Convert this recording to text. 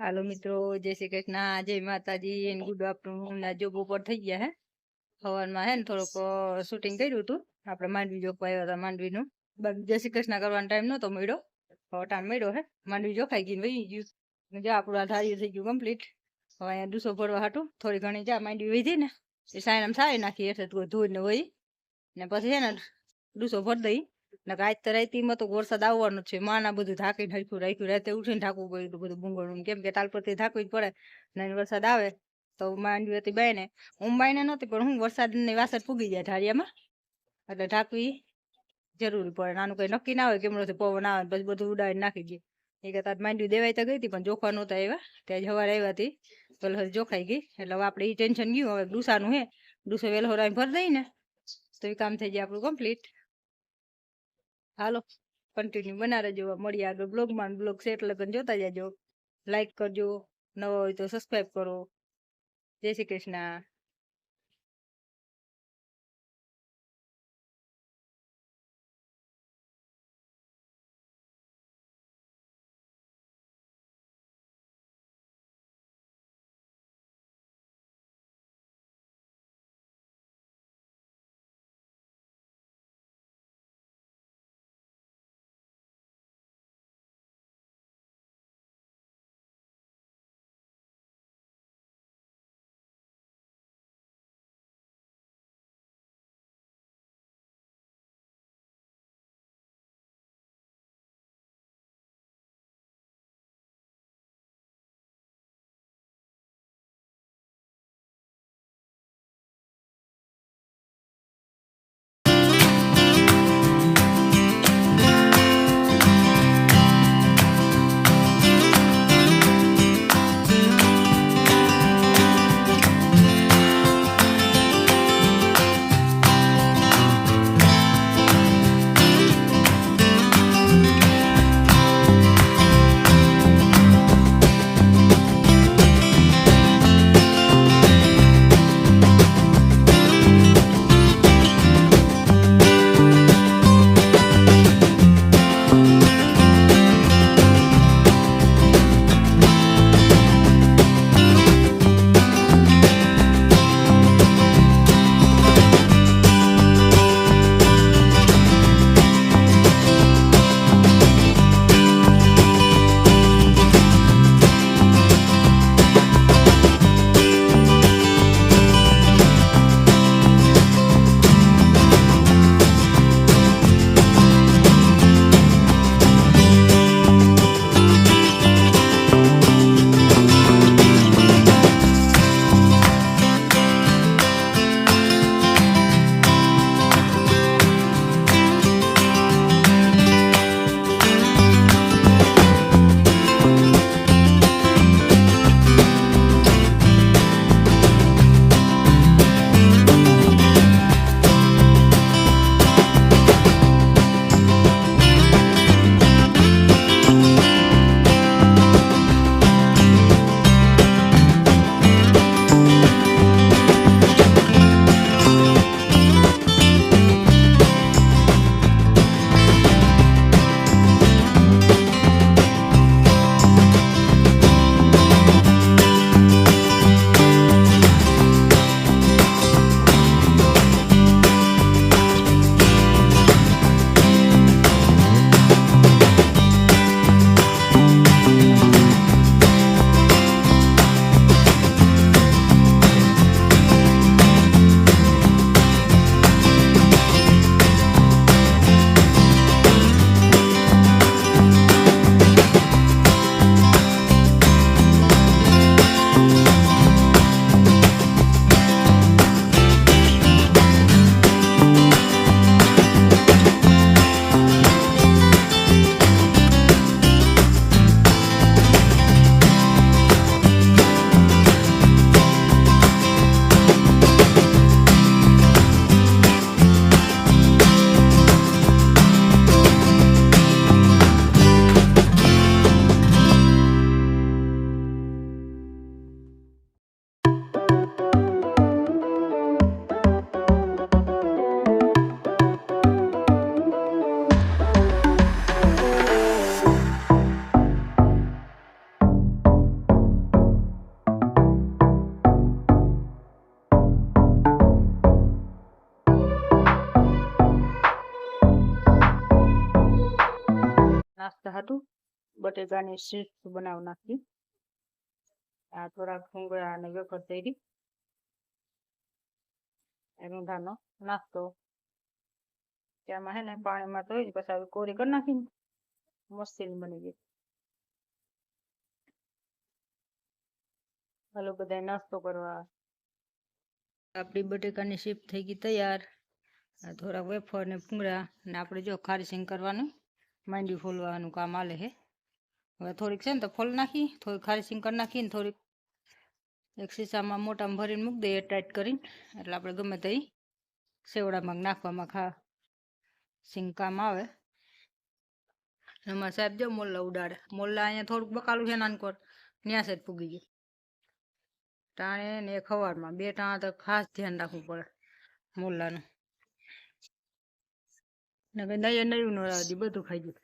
હાલો મિત્રો, જય શ્રી કૃષ્ણ. જય માતાજી એન ગુડ આફ્ટરનૂન, ના જોબ ઉપર થઈ ગયા હે. હવનમાં હે ને થોડુંક શૂટિંગ કર્યું હતું. આપણે માંડવી જોક આવ્યા હતા માંડવીનું. બાકી જય શ્રી કૃષ્ણ કરવાનો ટાઈમ નહોતો મળ્યો. હવે ટાઈમ મળ્યો હે. માંડવી જોખાઈ ગઈ વહી ગયું. જો, આપણું આ થઈ ગયું કમ્પ્લીટ હવે અહીંયા ડૂસો ભરવા હાટું. થોડી ઘણી જા, માંડવી વધી ને એ સાયનામ સારી નાખી એટલે ધોઈ ને વહી. ને પછી છે ને ડૂસો ભરી દઈ. ને આજ તો રાઈતીમાં તો વરસાદ આવવાનો છે. માના બધું ઢાંકીને હરખું રાખ્યું, રાતે ઉઠીને ઢાંકવું પડ્યું બધું ભૂંગળું કેમ કે તાલપરથી ઢાંકવી જ પડે ને વરસાદ આવે તો માંડવી હતી બાઈને હું બાઈને નહોતી પણ હું વરસાદની વાસણ પૂગી જાય ઢાળિયામાં. એટલે ઢાંકવી જરૂરી પડે, નાનું કઈ નક્કી ના હોય કેમનો પવન આવે પછી બધું ઉડાવીને નાખી દે. એ કરતા માંડવી દેવાય તો ગઈ હતી પણ જોખા નહોતા આવ્યા ત્યાં સવારે આવ્યા હતી પેલો જોખાઈ ગઈ, એટલે હવે આપણે એ ટેન્શન ગયું, હવે ડુસાનું હે, ડૂસો વેલો ભરી દઈ ને, તો એ કામ થઈ જાય આપણું કમ્પ્લીટ. હાલો કન્ટિન્યુ બનારે જોવા મળીએ આગળ. બ્લોગમાં બ્લોગ સેટ લગન જોતા જાજો. લાઈક કરજો. નવા હોય તો સબસ્ક્રાઈબ કરો. જય શ્રી કૃષ્ણ. હાટું બટેકાની ચિપ્સ બનાવી નાખી. આ થોડાક ભૂંગળા અને વેફર તૈરી રૂંધાનો નાસ્તો. ત્યાંમાં હે ને પાણીમાં તો પછી કોરી કરી નાખીને મસ્તી બની ગઈ. હાલો બધા નાસ્તો કરવા. આપણી બટેકાની શીપ થઈ ગઈ તૈયાર. થોડાક વેફર ને ભૂંગળા ને આપણે જો ખારીસિંગ કરવાનું. માંડી ફોલવાનું કામ આલે હે. હવે થોડીક છે ને તો ફોલ નાખી, થોડીક ખારીસિંગ કરી નાખી ને થોડીક એક શીશામાં મોટામાં ભરીને મૂકી દઈએ ટાઈટ કરીને. એટલે આપણે ગમે તે સેવડામાં નાખવામાં ખા સિંગ કામ આવે. એમાં સાહેબ જો મોલ્લા ઉડાડે. મોલ્લા અહીંયા થોડુંક બકાલું છે નાનકોર. ત્યાં જ પૂગી ગયું. ટાણે ને ખવારમાં બે ટાણા તો ખાસ ધ્યાન રાખવું પડે મોલ્લાનું. ને નયું નયું નો બધું ખાઈ ગયું